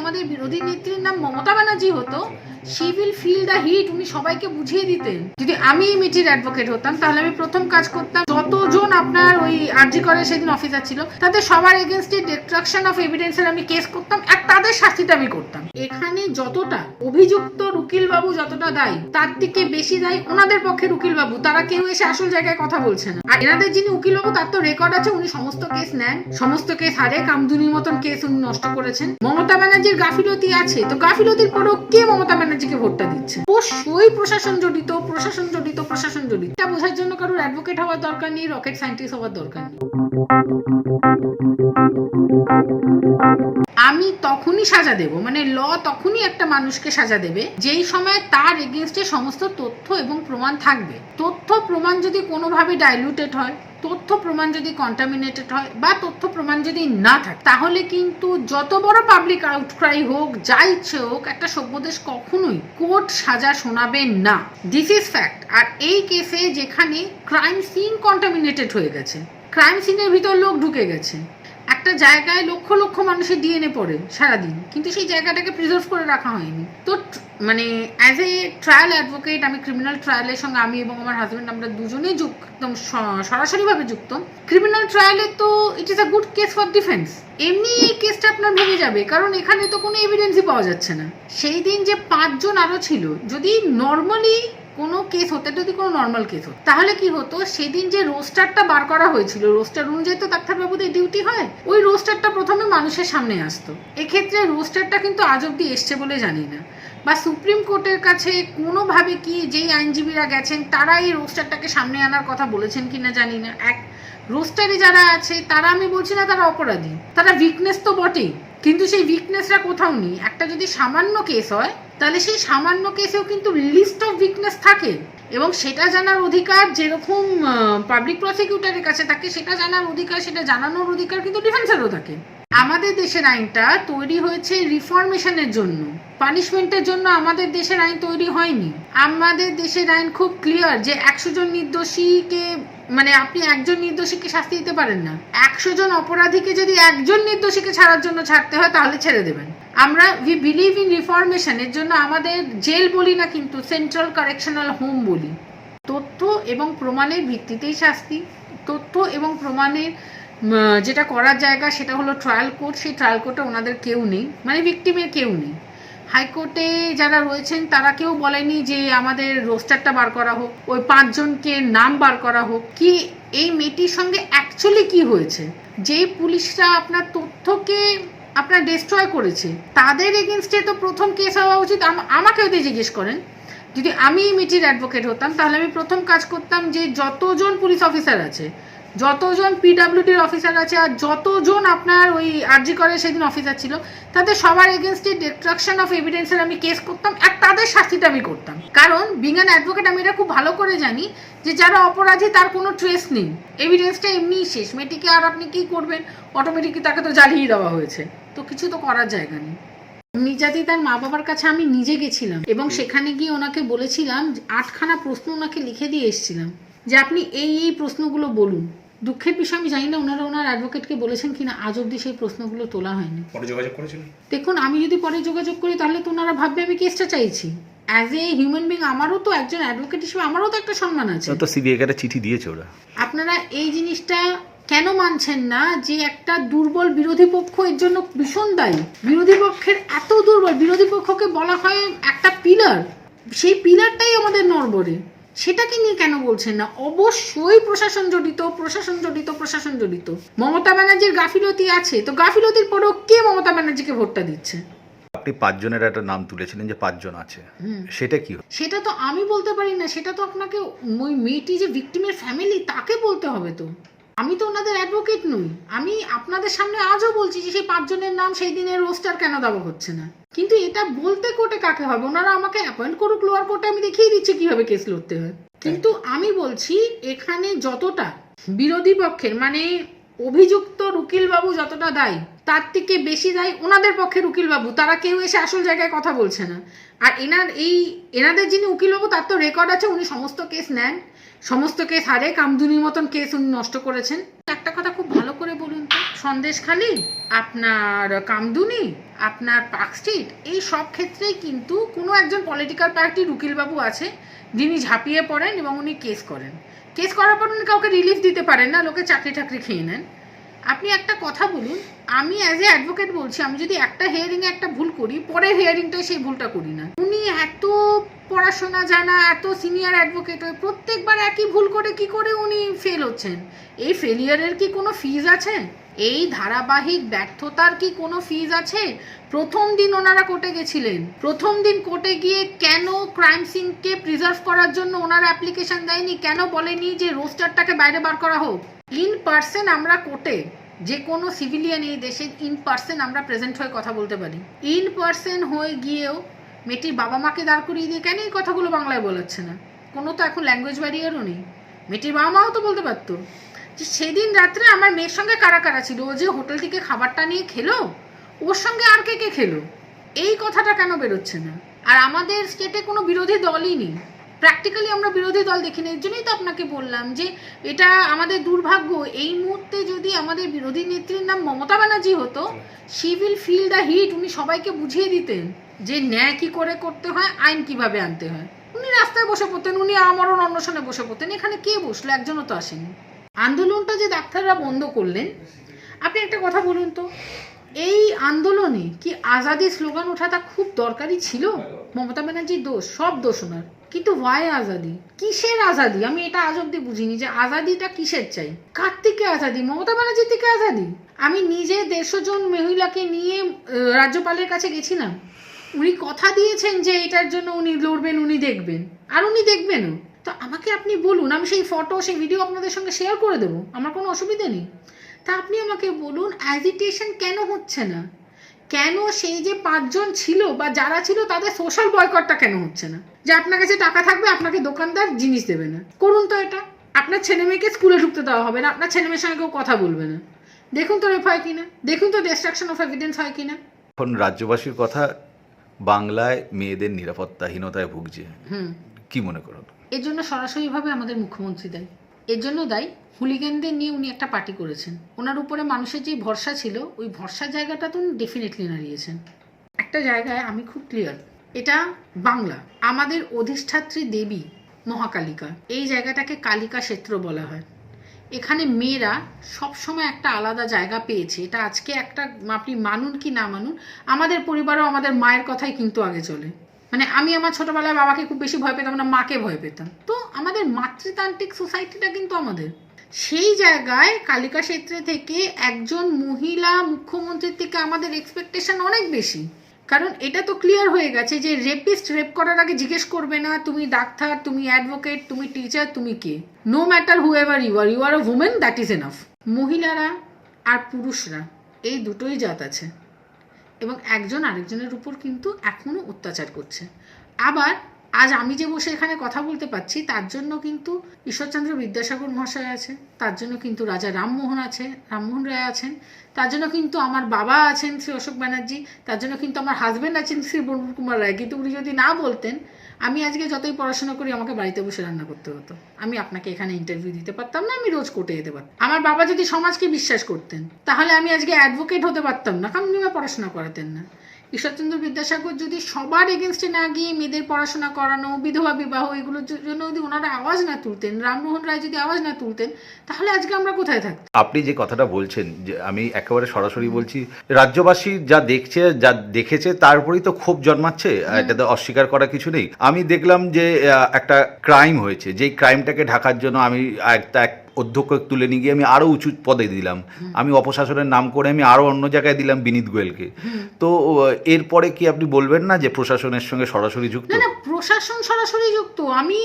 আমাদের বিরোধী নেত্রীর নাম মমতা ব্যানার্জি হতো she will feel the heat উনি সবাইকে বুঝিয়ে দিতেন। যদি আমি এই মেয়েটির অ্যাডভোকেট হতাম, তাহলে আমি প্রথম কাজ করতাম, যতজন আপনার ওই আরজি করে সেদিন অফিসার ছিল, তাদের সবার এগেনস্টে ডিস্ট্রাকশন অফ এভিডেন্সের আমি কেস করতাম, আর তাদের শাস্তিটা আমি করতাম। এখানে যতটা অভিযুক্ত উকিল বাবু যতটা দায়ী, তার থেকে বেশি দায়ী ওনাদের পক্ষে উকিল বাবু তারা কেউ এসে আসল জায়গায় কথা বলছে না। আর এনাদের যিনি উকিল বাবু তার তো রেকর্ড আছে, উনি সমস্ত কেস নেন, সমস্ত কেস হারে কামদুনির মতন কেস উনি নষ্ট করেছেন। মমতা ব্যানার্জির গাফিলতি আছে। তো গাফিলতির পরেও কে মমতা ব্যানার্জিকে ভোটটা দিচ্ছে? অবশ্যই প্রশাসন জড়িত প্রশাসন জড়িত প্রশাসন জড়িত। এটা বোঝার জন্য কারোর অ্যাডভোকেট হওয়ার দরকার নেই রকেট সায়েন্টিস্ট হওয়ার দরকার নেই। আমি তখনই সাজা দেব মানে ল তখনই একটা মানুষকে সাজা দেবে, যেই সময় তার এগেনস্টে সমস্ত তথ্য এবং প্রমাণ থাকবে। তথ্য প্রমাণ যদি কোনোভাবে ডাইলুটেড হয় তথ্য প্রমাণ যদি কন্টামিনেটেড হয় বা তথ্য প্রমাণ যদি না থাকে, তাহলে কিন্তু যত বড় পাবলিক আউটক্রাই হোক, যা ইচ্ছে হোক, একটা সভ্যদেশ কখনোই কোর্ট সাজা শোনাবে না। দিস ইজ ফ্যাক্ট আর এই কেসে যেখানে ক্রাইম সিন কন্টামিনেটেড হয়ে গেছে ক্রাইম সিনের ভিতর লোক ঢুকে গেছে। একটা জায়গায় লক্ষ লক্ষ মানুষের ডিএনএ পড়ে সারাদিন, কিন্তু সেই জায়গাটাকে প্রিজার্ভ করে রাখা হয়নি। তো মানে অ্যাজ এ ট্রায়াল অ্যাডভোকেট আমি ক্রিমিনাল ট্রায়ালের সঙ্গে আমি এবং আমার হাজব্যান্ড আমরা দুজনেই যুক্ত, একদম সরাসরিভাবে যুক্ত। ক্রিমিনাল ট্রায়ালে তো it is a good case for defence এমনি এই কেসটা আপনার ভেঙে যাবে, কারণ এখানে তো কোনো এভিডেন্সই পাওয়া যাচ্ছে না। সেই দিন যে পাঁচজন আরও ছিল, যদি নর্মালি কোনো কেস হতে, যদি কোনো নর্মাল কেস হতো, তাহলে কি হতো? সেদিন যে রোস্টারটা বার করা হয়েছিল রোস্টার অনুযায়ী তো ডাক্তারবাবুদের ডিউটি হয়, ওই রোস্টারটা প্রথমে মানুষের সামনে আসতো। এক্ষেত্রে রোস্টারটা কিন্তু আজ অব্দি এসছে বলে জানি না। বা সুপ্রিম কোর্টের কাছে কোনোভাবে কি যেই আইনজীবীরা গেছেন, তারা এই রোস্টারটাকে সামনে আনার কথা বলেছেন কিনা জানি না। এক রোস্টারে যারা আছে, তারা আমি বলছি না তারা অপরাধী, তারা উইকনেস তো বটেই, কিন্তু সেই উইকনেসটা কোথাও নেই। একটা যদি সামান্য কেস হয় তাহলে সেই সামান্য কেসেও কিন্তু লিস্ট অফ উইকনেস থাকে। এবং সেটা জানার অধিকার যেরকম পাবলিক প্রসিকিউটরের কাছে থাকে, সেটা জানার অধিকার, সেটা জানানোর অধিকার কিন্তু ডিফেন্সেরও থাকে। আমাদের দেশের আইনটা তৈরি হয়েছে রিফরমেশনের জন্য। পানিশমেন্টের জন্য আমাদের দেশের আইন তৈরি হয়নি। আমাদের দেশের আইন খুব ক্লিয়ার যে একশো জন নির্দোষীকে মানে আপনি একজন নির্দোষীকে শাস্তি দিতে পারেন না। একশো জন অপরাধীকে যদি একজন নির্দোষীকে ছাড়ার জন্য ছাড়তে হয়, তাহলে ছেড়ে দেবেন। আমরা উই বিলিভ ইন রিফরমেশন এর জন্য আমাদের জেল বলি না কিন্তু সেন্ট্রাল কারেকশনাল হোম বলি। তথ্য এবং প্রমাণের ভিত্তিতেই শাস্তি। তথ্য এবং প্রমাণের যেটা করার জায়গা সেটা হলো ট্রায়াল কোর্ট সেই ট্রায়াল কোর্টে ওনাদের কেউ নেই। মানে ভিকটিমের কেউ নেই। হাইকোর্টে যারা রয়েছেন, তারা কেউ বলেনি যে আমাদের রোস্টারটা বার করা হোক, ওই পাঁচজনকে নাম বার করা হোক। কি এই মেয়েটির সঙ্গে অ্যাকচুয়ালি কি হয়েছে? যে পুলিশরা আপনার তথ্যকে আপনার ডিস্ট্রয় করেছে, তাদের এগেনস্টে তো প্রথম কেস হওয়া উচিত। আম- আমাকে যদি জিজ্ঞেস করেন, যদি আমি এই মেয়েটির অ্যাডভোকেট হতাম, তাহলে আমি প্রথম কাজ করতাম যে যতজন পুলিশ অফিসার আছে যতজন পিডাব্লিউডির অফিসার আছে আর যতজন আপনার ওই আরজি করে সেদিন অফিসার ছিল, তাদের সবার এগেনস্টে ডিস্ট্রাকশন অফ এভিডেন্সের আমি কেস করতাম আর তাদের শাস্তিটা আমি করতাম। কারণ বিং অ্যান অ্যাডভোকেট আমি এটা খুব ভালো করে জানি যে যারা অপরাধী তার কোনো ট্রেস নেই। এভিডেন্সটা এমনিই শেষ। মেয়েটিকে আর আপনি কি করবেন? অটোমেটিকলি তাকে তো জ্বালিয়ে দেওয়া হয়েছে। তো কিছু তো করার জায়গা নেই। নির্যাতি তার মা বাবার কাছে আমি নিজে গেছিলাম এবং সেখানে গিয়ে ওনাকে বলেছিলাম আটখানা প্রশ্ন ওনাকে লিখে দিয়ে এসেছিলাম। যে আপনি এই এই প্রশ্নগুলো বলুন। দুঃখের বিষয় আমি জানি না ওনারা ওনার অ্যাডভোকেটকে বলেছেন কিনা আজ অব্দি সেই প্রশ্নগুলো তোলা হয়নি। পরে যোগাযোগ করেছিলেন? দেখুন আমি যদি পরে যোগাযোগ করি তাহলে তো ওনারা ভাববে আমি কেসটা চাইছি। অ্যাজ এ হিউম্যান বিং আমারও তো একজন অ্যাডভোকেট হিসেবে আমারও তো একটা সম্মান আছে। তো সিবিআই একটা চিঠি দিয়েছে ওরা। আপনারা এই জিনিসটা কেন মানছেন না যে একটা দুর্বল বিরোধী পক্ষ এর জন্য ভীষণ দায়ী? বিরোধী পক্ষের এত দুর্বল বিরোধী পক্ষকে বলা হয় একটা পিলার সেই পিলারটাই আমাদের নড়বড়ে। সেটাকে নিয়ে কেন বলছেন না? অবশ্যই প্রশাসন জড়িত প্রশাসন জড়িত প্রশাসন জড়িত। মমতা ব্যানার্জির গাফিলতি আছে তো গাফিলতির পরও কে মমতা ব্যানার্জিকে ভোটটা দিচ্ছে? আপনি পাঁচজনের একটা নাম তুলেছিলেন যে পাঁচজন আছে। সেটা কি সেটা তো আমি বলতে পারি না সেটা তো আপনাকে ওই মেয়েটি যে ভিকটিমের ফ্যামিলি তাকে বলতে হবে তো। আমি তো ওনাদের অ্যাডভোকেট নই। আমি আপনাদের সামনে আজও বলছি যে সেই পাঁচজনের নাম সেই দিনের রোস্টার কেন দেওয়া হচ্ছে না। কিন্তু এটা বলতে কোর্টে কাকে হবে? ওনারা আমাকে অ্যাপয়েন্ট করুক লোয়ার কোর্টে আমি দেখিয়ে দিচ্ছি কীভাবে কেস লড়তে হয়। কিন্তু আমি বলছি, এখানে যতটা বিরোধী পক্ষের মানে অভিযুক্ত উকিল বাবু যতটা দায়ী, তার থেকে বেশি দায়ী ওনাদের পক্ষের উকিল বাবু তারা কেউ এসে আসল জায়গায় কথা বলছে না। আর এনার, এই, এনাদের যিনি উকিল বাবু তার তো রেকর্ড আছে, উনি সমস্ত কেস নেন। সমস্ত কেস হারে কামদুনির মতন কেস উনি নষ্ট করেছেন। একটা কথা খুব ভালো করে বলুন তো সন্দেশখালি আপনার কামদুনি, আপনার পার্ক স্ট্রিট এই সব ক্ষেত্রেই কিন্তু কোনো একজন পলিটিক্যাল পার্টির উকিলবাবু আছে যিনি ঝাঁপিয়ে পড়েন এবং উনি কেস করেন। কেস করার পর উনি কাউকে রিলিফ দিতে পারেন না, লোকে চাকরি টাকরি খেয়ে নেন। আপনি একটা কথা বলুন, আমি অ্যাজ এ অ্যাডভোকেট বলছি, আমি যদি একটা হিয়ারিংয়ে একটা ভুল করি, পরের হিয়ারিংটায় সেই ভুলটা করি না। উনি এত পড়াশোনা জানা, এত সিনিয়র অ্যাডভোকেট হয়ে প্রত্যেকবার একই ভুল করে কি করে উনি ফেল হচ্ছেন? এই ফেলিয়ারের কি কোনো ফিজ আছে? এই ধারাবাহিক ব্যর্থতার কি কোনো ফিজ আছে? প্রথম দিন ওনারা কোর্টে গেছিলেন। প্রথম দিন কোর্টে গিয়ে কেন ক্রাইম সিনকে প্রিজার্ভ করার জন্য ওনারা অ্যাপ্লিকেশন দেয়নি? কেন বলেনি যে রোস্টারটাকে বাইরে বার করা হোক? ইন পার্সন আমরা কোর্টে, যে কোনো সিভিলিয়ান এই দেশে ইন পার্সন আমরা প্রেজেন্ট হয়ে কথা বলতে পারি। ইন পার্সন হয়ে গিয়েও মেয়েটির বাবা মাকে দাঁড় করিয়ে দিয়ে কেন এই কথাগুলো বাংলায় বলাচ্ছে না? কোনো তো এখন ল্যাঙ্গুয়েজ ব্যারিয়ারও নেই। মেয়েটির বাবা মাও তো বলতে পারতো যে সেদিন রাত্রে আমার মেয়ের সঙ্গে কারা কারা ছিল? ও যে হোটেল থেকে খাবারটা নিয়ে খেলো? ওর সঙ্গে আর কে কে খেলো? এই কথাটা কেন বেরোচ্ছে না? আর আমাদের স্টেটে কোনো বিরোধী দলই নেই। প্র্যাকটিক্যালি আমরা বিরোধী দল দেখি না এর জন্যই তো আপনাকে বললাম যে এটা আমাদের দুর্ভাগ্য। এই মুহূর্তে যদি আমাদের বিরোধী নেত্রীর নাম মমতা ব্যানার্জি হতো she will feel the heat উনি সবাইকে বুঝিয়ে দিতেন যে ন্যায় কি করে করতে হয়, আইন কীভাবে আনতে হয়। উনি রাস্তায় বসে পড়তেন, উনি আমরণ অন্বেষণে বসে পড়তেন। এখানে কে বসল? একজনও তো আসেনি। আন্দোলনটা যে ডাক্তাররা বন্ধ করলেন, আপনি একটা কথা বলুন তো, এই আন্দোলনে কি আজাদি স্লোগান ওঠাটা খুব দরকারি ছিল? মমতা ব্যানার্জির দোষ, সব দোষ ওনার। কিন্তু ওয়াই আজাদি? কিসের আজাদি? আমি এটা আজ অব্দি বুঝিনি যে আজাদিটা কিসের চাই? কার থেকে আজাদি? মমতা ব্যানার্জির থেকে আজাদি? আমি নিজে দেড়শো জন মহিলাকে নিয়ে রাজ্যপালের কাছে গেছিলাম। উনি কথা দিয়েছেন যে এটার জন্য উনি লড়বেন, উনি দেখবেন। আর উনি দেখবেনও। তো আমাকে আপনি বলুন, আমি সেই ফটো সেই ভিডিও আপনাদের সঙ্গে শেয়ার করে দেবো। আমার কোনো অসুবিধা নেই। তা আপনি আমাকে বলুন অ্যাজিটেশন কেন হচ্ছে না? কেন সেই যে পাঁচজন ছিল বা যারা ছিল তাদের সোশ্যাল বয়কটটা কেন হচ্ছে না? যে আপনার কাছে টাকা থাকবে আপনাকে দোকানদার জিনিস দেবে না। করুন তো এটা। আপনার ছেলে মেয়েকে স্কুলে ঢুকতে দেওয়া হবে না আপনার ছেলে মেয়ের সঙ্গে কেউ কথা বলবে না। দেখুন তো রেপ হয় কিনা। দেখুন তো ডিস্ট্রাকশন অফ এভিডেন্স হয় কিনা। এখন রাজ্যবাসীর কথা বাংলায় মেয়েদের নিরাপত্তাহীনতায় ভুগছে। কি মনে করুন? এর জন্য সরাসরিভাবে আমাদের মুখ্যমন্ত্রী দায়ী এর জন্য দায়ী। হুলিগেনদের নিয়ে উনি একটা পার্টি করেছেন। ওনার উপরে মানুষের যে ভরসা ছিল, ওই ভরসার জায়গাটা তো উনি ডেফিনেটলি নাড়িয়েছেন একটা জায়গায় আমি খুব ক্লিয়ার এটা বাংলা। আমাদের অধিষ্ঠাত্রী দেবী মহাকালিকা, এই জায়গাটাকে কালিকা ক্ষেত্র বলা হয়। এখানে মেয়েরা সবসময় একটা আলাদা জায়গা পেয়েছে। এটা আজকে একটা আপনি মানুন কি না মানুন, আমাদের পরিবারও আমাদের মায়ের কথাই কিন্তু আগে চলে। মানে আমি আমার ছোটবেলায় বাবাকে খুব বেশি ভয় পেতাম না, মাকে ভয় পেতাম। তো আমাদের মাতৃতান্ত্রিক সোসাইটিটা কিন্তু আমাদের। সেই জায়গায় কালিকা ক্ষেত্রে থেকে একজন মহিলা মুখ্যমন্ত্রীর থেকে আমাদের এক্সপেকটেশন অনেক বেশি। কারণ এটা তো ক্লিয়ার হয়ে গেছে যে রেপিস্ট রেপ করার আগে জিজ্ঞেস করবে না, তুমি ডাক্তার, তুমি অ্যাডভোকেট তুমি টিচার তুমি কে? No matter who ever you are you are a women that is enough মহিলারা আর পুরুষরা, এই দুটোই জাত আছে। এবং একজন আরেকজনের উপর কিন্তু এখনও অত্যাচার করছে। আবার আজ আমি যে বসে এখানে কথা বলতে পারছি, তার জন্য কিন্তু ঈশ্বরচন্দ্র বিদ্যাসাগর মহাশয় আছে, তার জন্য কিন্তু রাজা রামমোহন আছে, রামমোহন রায় আছেন, তার জন্য কিন্তু আমার বাবা আছেন শ্রী অশোক ব্যানার্জি, তার জন্য কিন্তু আমার হাজব্যান্ড আছেন শ্রী বরুণ কুমার রায়। কিন্তু উনি যদি না বলতেন, আমি আজকে যতই পড়াশোনা করি, আমাকে বাড়িতে বসে রান্না করতে হতো। আমি আপনাকে এখানে ইন্টারভিউ দিতে পারতাম না, আমি রোজ কোর্টে যেতে পারতাম। আমার বাবা যদি সমাজকে বিশ্বাস করতেন, তাহলে আমি আজকে অ্যাডভোকেট হতে পারতাম না, কারণ উনি পড়াশোনা করাতেন না। ঈশ্বরচন্দ্র বিদ্যাসাগর যদি সবার এগেনস্টে না গিয়ে মেয়েদের পড়াশোনা করানো বিধবা বিবাহ এগুলোর জন্য যদি ওনারা আওয়াজ না তুলতেন রামমোহন রায় যদি আওয়াজ না তুলতেন তাহলে আজকে আমরা কোথায় থাকতাম? আপনি যে কথাটা বলছেন যে আমি একেবারে সরাসরি বলছি রাজ্যবাসী যা দেখছে যা দেখেছে তার উপরেই তো ক্ষোভ জন্মাচ্ছে এটা তো অস্বীকার করা কিছু নেই। আমি দেখলাম যে একটা ক্রাইম হয়েছে যেই ক্রাইমটাকে ঢাকার জন্য আমি একটা এক অধ্যক্ষ তুলে নিয়ে গিয়ে আমি আরও উঁচু পদে দিলাম। আমি অপশাসনের নাম করে আমি আরও অন্য জায়গায় দিলাম বিনীত গোয়েলকে। তো এরপরে কি আপনি বলবেন না যে প্রশাসনের সঙ্গে সরাসরি যুক্ত? না প্রশাসন সরাসরি যুক্ত। আমি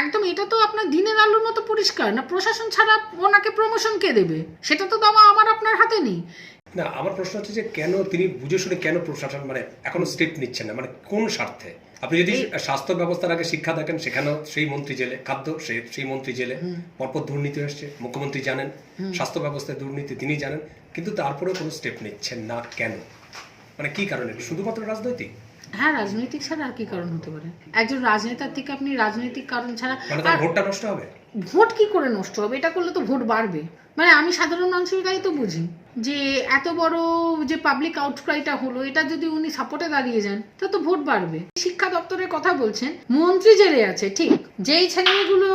একদম এটা তো আপনার দিনের আলোর মতো পরিষ্কার। না প্রশাসন ছাড়া ওনাকে প্রমোশন কে দেবে? সেটা তো দেওয়া আমার আপনার হাতে নেই। না আমার প্রশ্ন হচ্ছে যে কেন তিনি বুঝে শুনে কেন প্রশাসন মানে এখনও স্টেপ নিচ্ছেন না? মানে কোন স্বার্থে? আপনি যদি স্বাস্থ্য ব্যবস্থার আগে শিক্ষা দেখেন সেখানেও সেই মন্ত্রী জেলে খাদ্য সে সেই মন্ত্রী জেলে পরপর দুর্নীতি আসছে মুখ্যমন্ত্রী জানেন স্বাস্থ্য ব্যবস্থায় দুর্নীতি তিনি জানেন কিন্তু তারপরেও কোনো স্টেপ নিচ্ছেন না কেন? মানে কি কারণে? শুধুমাত্র রাজনৈতিক? হ্যাঁ রাজনৈতিক ছাড়া আর কি কারণ হতে পারে? একজন রাজনেতার থেকে আপনি রাজনৈতিক কারণ ছাড়া মানে ভোটটা নষ্ট হবে? ভোট কি করে নষ্ট হবে? এটা করলে তো ভোট বাড়বে। মানে আমি সাধারণ মানুষের গায়ে তো বুঝি যে এত বড় যে পাবলিক আউটক্রাইটা হলো, এটা যদি উনি সাপোর্টে দাঁড়িয়ে যান, তা তো ভোট বাড়বে। শিক্ষা দপ্তরের কথা বলছেন, মন্ত্রী জেলে আছে, ঠিক। যেই ছেলেগুলো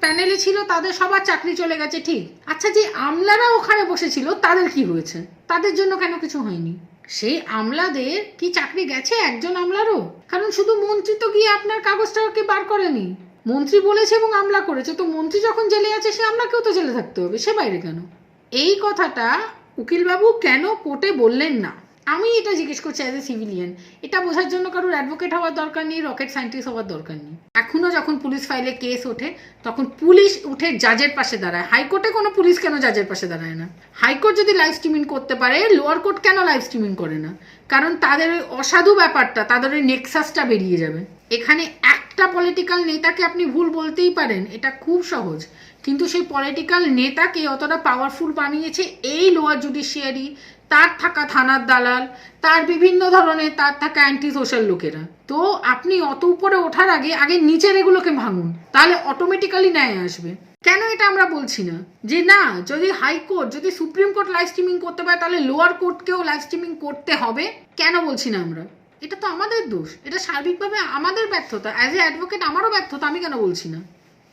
প্যানেলে ছিল, তাদের সবার চাকরি চলে গেছে, ঠিক। আচ্ছা যে আমলারা ওখানে বসেছিল, তাদের কি হয়েছে? তাদের জন্য কেন কিছু হয়নি? সেই আমলাদের কি চাকরি গেছে একজন আমলারও? কারণ শুধু মন্ত্রী তো গিয়ে আপনার কাগজটাকে বার করেনি। মন্ত্রী বলেছে এবং আমলা করেছে, তো মন্ত্রী যখন জেলে আছে, সে আমলাকেও তো জেলে থাকতে হবে, সে বাইরে কেন? এই কথাটা উকিলবাবু কেন কোর্টে বললেন না? আমি এটা জিজ্ঞেস করছি অ্যাজ এ সিভিলিয়ান এটা বোঝার জন্য কারোর অ্যাডভোকেট হওয়ার দরকার নেই রকেট সায়েন্টিস্ট হওয়ার দরকার নেই। এখনও যখন পুলিশ ফাইলে কেস ওঠে, তখন পুলিশ উঠে জাজের পাশে দাঁড়ায়। হাইকোর্টে কোনো পুলিশ কেন জাজের পাশে দাঁড়ায় না? হাইকোর্ট যদি লাইভ স্ট্রিমিং করতে পারে লোয়ার কোর্ট কেন লাইভ স্ট্রিমিং করে না? কারণ তাদের ওই অসাধু ব্যাপারটা, তাদের ওই নেক্সাসটা বেরিয়ে যাবে। এখানে একটা পলিটিক্যাল নেতাকে আপনি ভুল বলতেই পারেন, এটা খুব সহজ। কিন্তু সেই পলিটিক্যাল নেতাকে অতটা পাওয়ারফুল বানিয়েছে এই লোয়ার জুডিশিয়ারি তার থাকা থানার দালাল, তার বিভিন্ন ধরনের, তার থাকা অ্যান্টি সোশ্যাল লোকেরা। তো আপনি অত উপরে ওঠার আগে আগে নিচের এগুলোকে ভাঙুন, তাহলে অটোমেটিক্যালি ন্যায় আসবে। কেন এটা আমরা বলছি না? যে না, যদি হাইকোর্ট যদি সুপ্রিম কোর্ট লাইভ স্ট্রিমিং করতে পারে, তাহলে লোয়ার কোর্টকেও লাইভ স্ট্রিমিং করতে হবে, কেন বলছি না আমরা? এটা তো আমাদের দোষ। এটা সার্বিকভাবে আমাদের ব্যর্থতা। অ্যাজ এ অ্যাডভোকেট আমারও ব্যর্থতা, আমি কেন বলছি না?